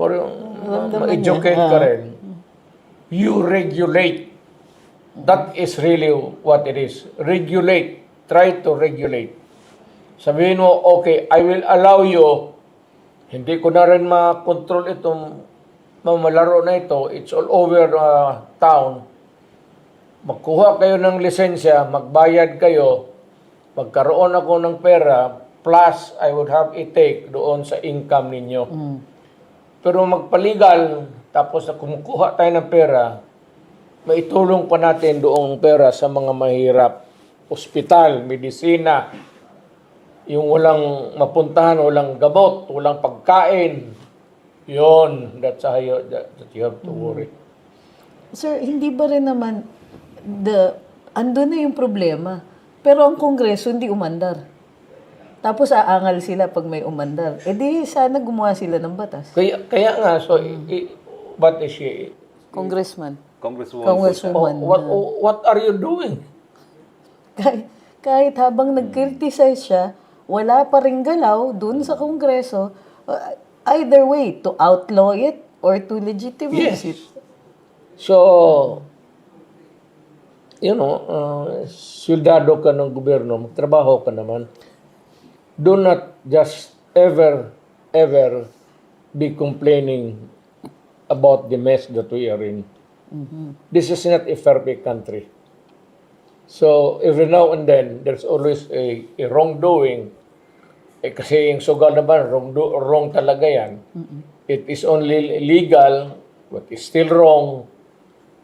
for yung ma-educate ka Ah. rin. You regulate. That is really what it is. Regulate. Try to regulate. Sabihin mo, okay, I will allow you. Hindi ko na rin makontrol itong mamalaro na ito. It's all over uh, town. Magkuha kayo ng lisensya, magbayad kayo, magkaroon ako ng pera, plus I would have a take doon sa income ninyo. Mm. Pero magpaligal, tapos na kumukuha tayo ng pera, maitulong pa natin doong pera sa mga mahirap. Ospital, medisina, yung walang mapuntahan, walang gamot, walang pagkain. Yon, that's how you, that, that you have to worry. Sir, hindi ba rin naman the ando na yung problema. Pero ang kongreso hindi umandar. Tapos aangal sila pag may umandar. E di sana gumawa sila ng batas. Kaya, kaya nga, so, i- what is she? Congressman. Congresswoman. Oh, Congresswoman. what, what are you doing? Kahit, kahit habang nag-criticize siya, wala pa ring galaw dun sa kongreso. Uh, either way, to outlaw it or to legitimize Yes. it. So, you know, uh, soldado ka ng gobyerno, magtrabaho ka naman. Do not just ever, ever be complaining about the mess that we are in. This is not a perfect country. So, every now and then, there's always a, a wrongdoing. Eh, kasi yung sugal naman, wrong, do, wrong talaga yan. It is only legal, but it's still wrong.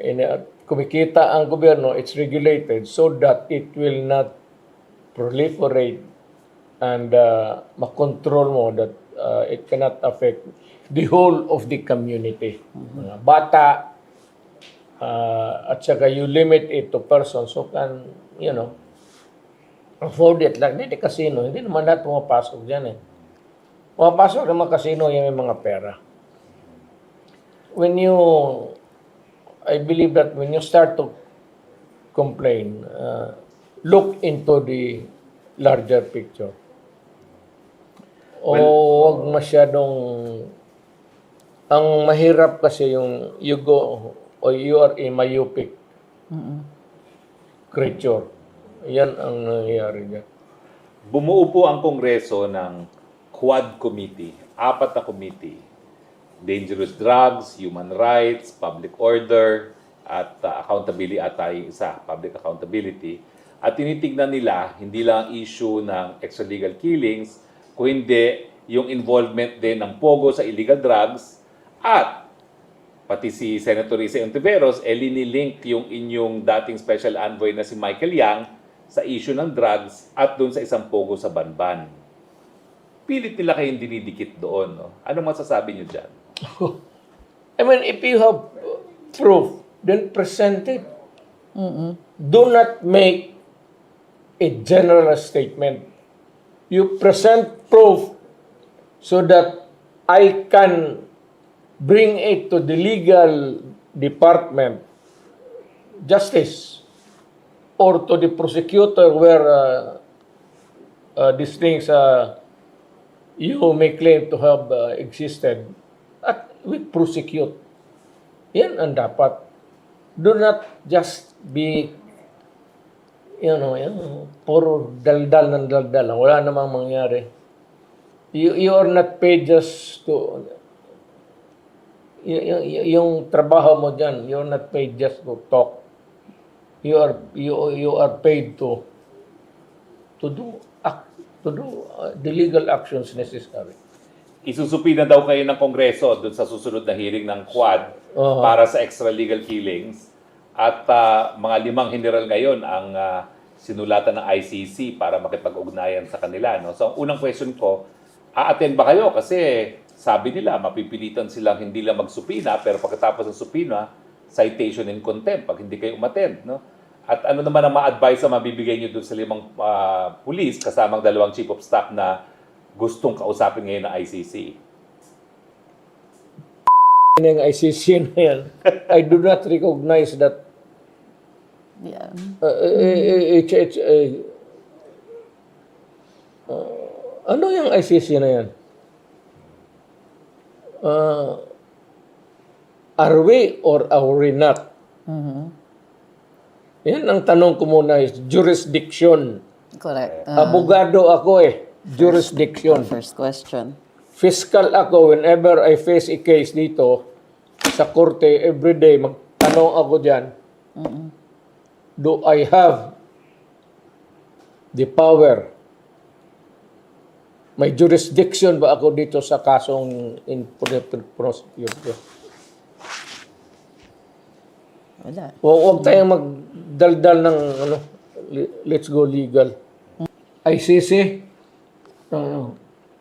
And, uh, kumikita ang gobyerno, it's regulated so that it will not proliferate and uh, makontrol mo that uh, it cannot affect the whole of the community. Mga bata, uh, at saka you limit it to persons who can, you know, afford it. Like hindi casino, hindi naman lahat pumapasok dyan eh. Pumapasok naman casino yung may mga pera. When you, I believe that when you start to complain, uh, look into the larger picture. O wag masyadong, ang mahirap kasi yung you go, o you are a myopic creature. Yan ang nangyayari dyan. Bumuo po ang Kongreso ng Quad Committee, apat na committee. Dangerous drugs, human rights, public order, at uh, accountability at yung isa, public accountability. At tinitignan nila hindi lang ang issue ng extralegal killings, kung hindi yung involvement din ng POGO sa illegal drugs at pati si Senator Risa Ontiveros, eh linilink yung inyong dating special envoy na si Michael Yang sa issue ng drugs at doon sa isang pogo sa Banban. Pilit nila kayong dinidikit doon. No? Anong masasabi niyo dyan? I mean, if you have proof, then present it. Do not make a general statement. You present proof so that I can bring it to the legal department, justice, or to the prosecutor where uh, uh, these things uh, you may claim to have uh, existed at we prosecute. Yan ang dapat. Do not just be you know, yung puro daldal ng daldal lang. Wala namang mangyari. You, you are not paid just to y- y- y- yung trabaho mo dyan, you're not paid just to talk. You are you you are paid to to do act, to do uh, the legal actions necessary. Isusupi na daw kayo ng Kongreso doon sa susunod na hearing ng Quad Oo. para sa extralegal killings. At ah, mga limang general ngayon ang ah, sinulatan ng ICC para makipag-ugnayan sa kanila. No? So ang unang question ko, a-attend ba kayo? Kasi sabi nila, mapipilitan silang hindi lang magsupina, pero pagkatapos ng supina, citation in contempt pag hindi kayo umattend. No? At ano naman ang ma-advise na mabibigay nyo doon sa limang ah, pulis kasamang dalawang chief of staff na gustong kausapin ngayon ng ICC? Yung ICC na yan. I do not recognize that Yeah. uh, uh, it's, it's, uh, uh, ano yung ICC na yan? uh, are we or are we not? Yan ang tanong ko muna is jurisdiction. Correct. Abogado ako eh. Jurisdiction. first question. Fiscal ako whenever I face a case dito sa korte everyday magtanong ako diyan. Do I have the power? May jurisdiction ba ako dito sa kasong in prosecute? Wala. Huwag tayong magdaldal ng ano, let's go legal. ICC? No, no.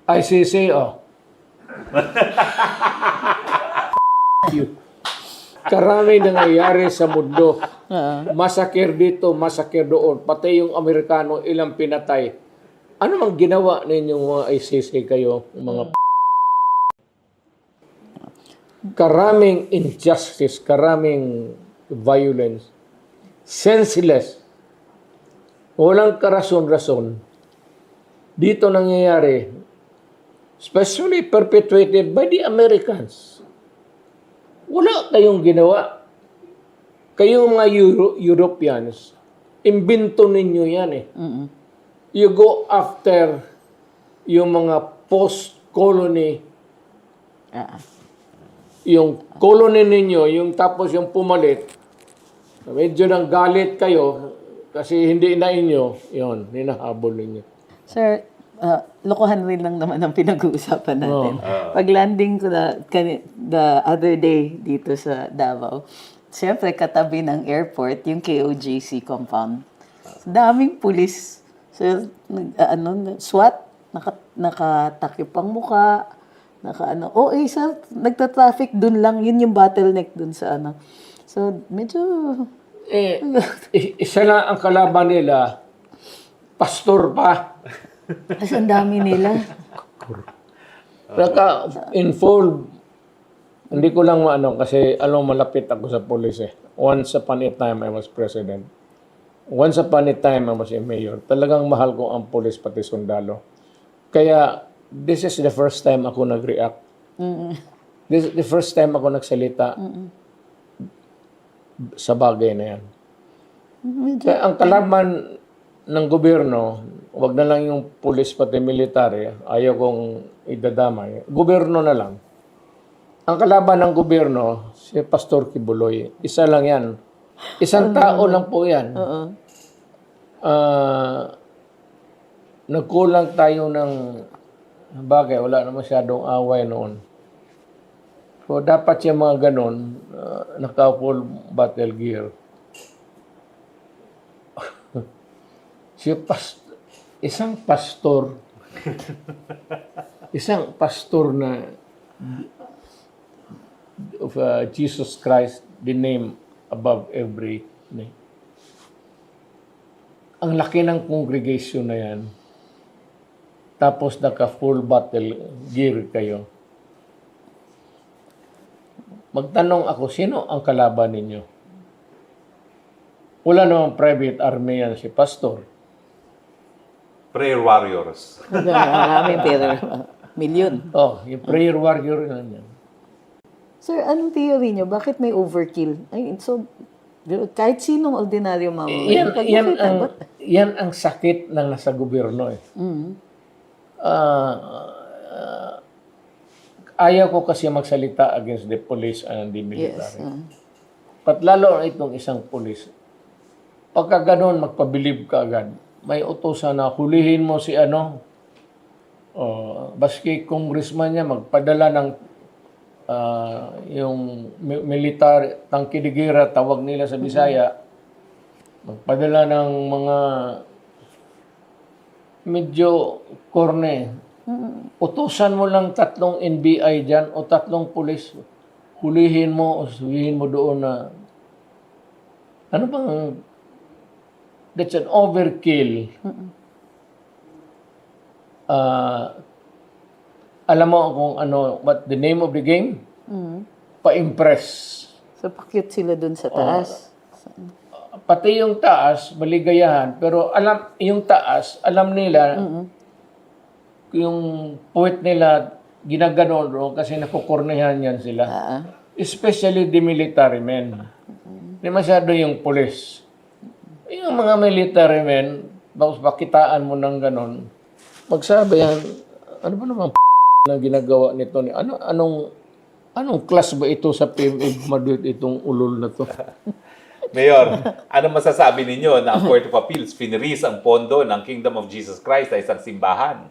ICC, oh. you. Karami nangyayari sa mundo. Masakir dito, masakir doon. Pati yung Amerikano, ilang pinatay. Ano mang ginawa ninyong mga ICC kayo, mga karaming injustice, karaming violence, senseless, walang karason-rason. Dito nangyayari, especially perpetuated by the Americans. Wala kayong ginawa. Kayong mga Euro- Europeans, imbento ninyo yan eh. You go after yung mga post-colony Ah. yung colony ninyo, yung tapos yung pumalit, medyo nang galit kayo kasi hindi na inyo, yon hinahabol ninyo. Sir, ah, lokohan rin lang naman ang pinag-uusapan natin. Pag landing ko na the other day dito sa Davao, siyempre katabi ng airport, yung KOJC compound. Daming pulis. So, nag, ah, ano, SWAT, naka, nakatakip ang muka, naka ano, oh eh sir, nagta-traffic dun lang, yun yung bottleneck dun sa ano. So, medyo, Eh, isa lang ang kalaban nila, pastor pa. As ang dami nila. Naka-involved. Hindi ko lang maano kasi alam malapit ako sa police eh. Once upon a time I was president. Once upon a time I was a mayor. Talagang mahal ko ang police pati sundalo. Kaya this is the first time ako nag-react. This is the first time ako nagsalita sa bagay na yan. Medyo, Kaya ang kalaban ng gobyerno, wag na lang yung pulis pati military, ayaw kong idadamay. Gobyerno na lang. Ang kalaban ng gobyerno, si Pastor Kibuloy, isa lang yan. Isang tao lang po yan. oo. Ah, nagkulang tayo ng bagay, wala na masyadong away noon. So, dapat yung mga ganun, uh, naka-full battle gear. Si past isang pastor, isang pastor na of uh, Jesus Christ, the name above every name. Ang laki ng congregation na yan. Tapos naka full battle gear kayo. Magtanong ako, sino ang kalaban ninyo? Wala namang private army yan si pastor. Prayer warriors. Marami pero milyon. Oh, yung prayer warrior na yan. Sir, anong theory nyo? Bakit may overkill? Ay, so, kahit sinong ordinaryo. Yan, pag yan, nakita, ang, ba't- yan ang sakit ng nasa gobyerno eh. Mm. Ah, ah, ayaw ko kasi magsalita against the police and the Yes. military. ah. Pat lalo na itong isang pulis. Pagka ganun, magpabilib ka agad. May utosan na hulihin mo si ano. Oh, baski congressman niya magpadala ng ah, yung mi- militar tangkidigira tawag nila sa Bisaya. Magpadala ng mga medyo korne. Utusan mo lang tatlong NBI dyan o tatlong pulis. Hulihin mo o sabihin mo doon na ano bang that's an overkill. Ah, alam mo kung ano, what the name of the game? Mm. Pa-impress. So, pakyut sila dun sa taas. Pati yung taas, maligayahan. Pero alam, yung taas, alam nila, yung puwet nila, ginaganon doon kasi nakukornehan yan sila. Ah, Especially the military men. Hindi masyado yung police. Yung mga military men, tapos pakitaan mo ng ganon, magsabi yan, ano ba naman na ginagawa nito? ni Ano, anong, anong class ba ito sa PMA Madrid itong ulol na to? Mayor, ano masasabi ninyo na ang Court of Appeals finreeze ang pondo ng Kingdom of Jesus Christ sa isang simbahan?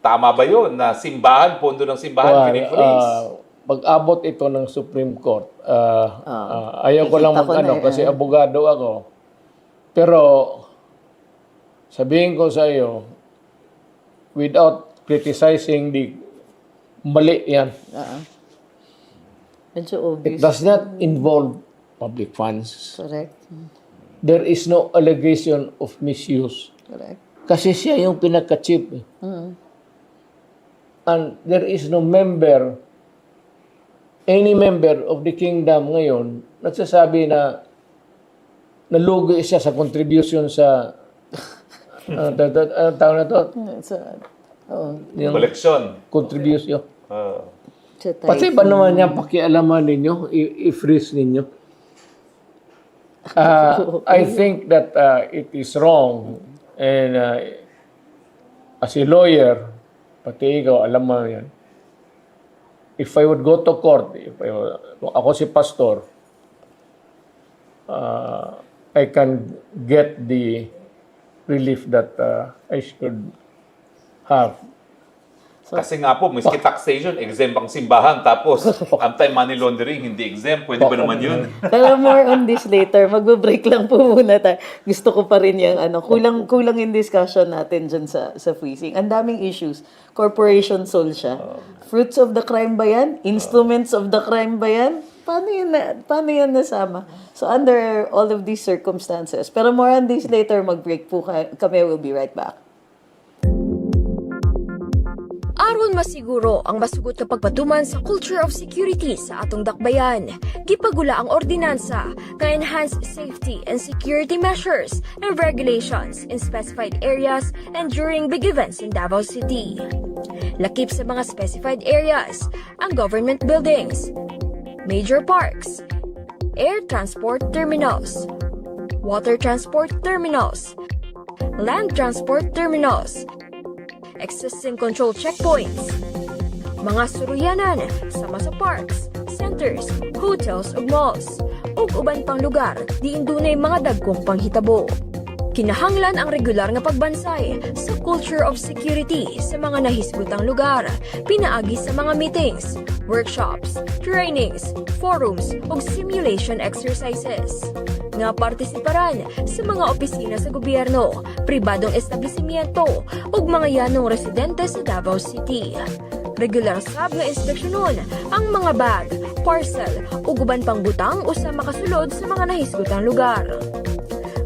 Tama ba yun na simbahan, pondo ng simbahan, Well, pinifreeze? ah, pag-abot ito ng Supreme Court, ah, ah, ayaw ko lang Nakita ko mag na ano, eh. kasi abogado ako. Pero, sabihin ko sa iyo, without criticizing the mali yan. ah. Medyo It obvious. does not involve public funds. Correct. There is no allegation of misuse. Correct. Kasi siya yung pinaka-chief. Mm. And there is no member, any member of the kingdom ngayon, nagsasabi na nalugi siya sa contribution sa uh, tawag na to, So, oh, yung Koleksyon. contribution. Ah. sa tayo. Pati ba naman niya pakialaman ninyo, i- i-freeze ninyo? Uh, I think that uh, it is wrong and uh, as a lawyer, pati ikaw, alam mo yan. If I would go to court, if I, kung ako si pastor, uh, I can get the relief that uh, I should have. Kasi nga po, miski taxation, exempt ang simbahan. Tapos, anti-money laundering, hindi exempt. Pwede ba naman yun? Pero more on this later. Magbe-break lang po muna tayo. Gusto ko pa rin yung ano, kulang, kulang yung discussion natin dyan sa, sa freezing. Ang daming issues. Corporation soul siya. Fruits of the crime ba yan? Instruments of the crime ba yan? Paano yun, na, paano yan nasama? So under all of these circumstances. Pero more on this later, mag-break po ka- kami. We'll be right back. Aron masiguro ang masugot na pagpatuman sa culture of security sa atong dakbayan, gipagula ang ordinansa nga enhanced safety and security measures and regulations in specified areas and during big events in Davao City. Lakip sa mga specified areas ang government buildings, major parks, air transport terminals, water transport terminals, land transport terminals, existing control checkpoints, mga suruyanan sama sa parks, centers, hotels ug malls, ug uban pang lugar diin dunay mga dagkong panghitabo. Kinahanglan ang regular nga pagbansay sa culture of security sa mga nahisgutang lugar, pinaagi sa mga meetings, workshops, trainings, forums ug simulation exercises nga partisiparan sa mga opisina sa gobyerno, pribadong establishmento ug mga yanong residente sa Davao City. Regular sab nga inspeksyonon ang mga bag, parcel ug uban pang butang usa makasulod sa mga nahisgutang lugar.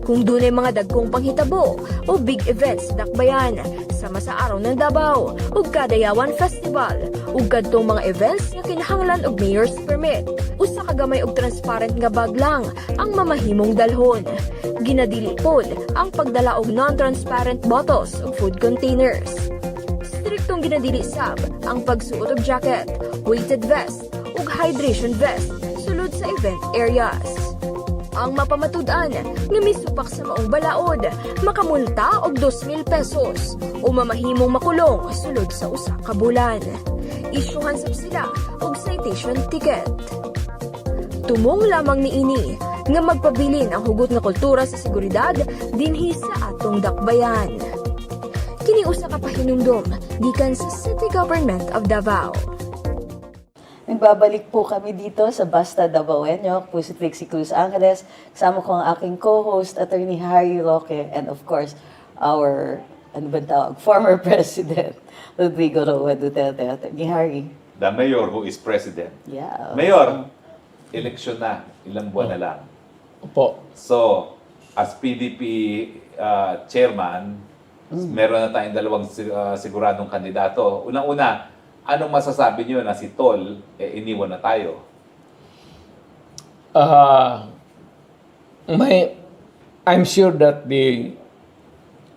Kung dunay mga dagkong panghitabo o big events dakbayan, sama sa araw ng Davao, ug Kadayawan Festival, ug kadtong mga events nga kinahanglan og mayor's permit, usa ka gamay og transparent nga bag lang ang mamahimong dalhon. Ginadili pod ang pagdala og non-transparent bottles ug food containers. Striktong ginadili sab ang pagsuot og jacket, weighted vest ug hydration vest sulod sa event areas. Ang mapamatud-an nga misupak sa maong balaod, makamulta og 2,000 pesos o mamahimong makulong sulod sa usa ka bulan. Isyuhan sab sila og citation ticket. Tumong lamang ni ini nga magpabilin ang hugot nga kultura sa seguridad dinhi sa atong dakbayan. Kini usa ka pahinumdom gikan sa City Government of Davao. Nagbabalik po kami dito sa Basta Davaoenyo. Po si Trixie Cruz Angeles. Kasama ko ang aking co-host, Attorney Harry Roque, and of course, our, ano ba tawag, former President, Rodrigo Roa Duterte. Attorney Harry. The mayor who is president. Yeah. Mayor, eleksyon na. Ilang buwan na lang. Opo. So, as PDP uh, chairman, meron na tayong dalawang uh, siguradong kandidato. Unang-una, anong masasabi niyo na si Tol, eh, iniwan na tayo? Ah, may I'm sure that the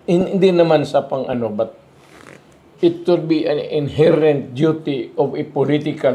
hin- hindi naman sa pang ano but it should be an inherent duty of a political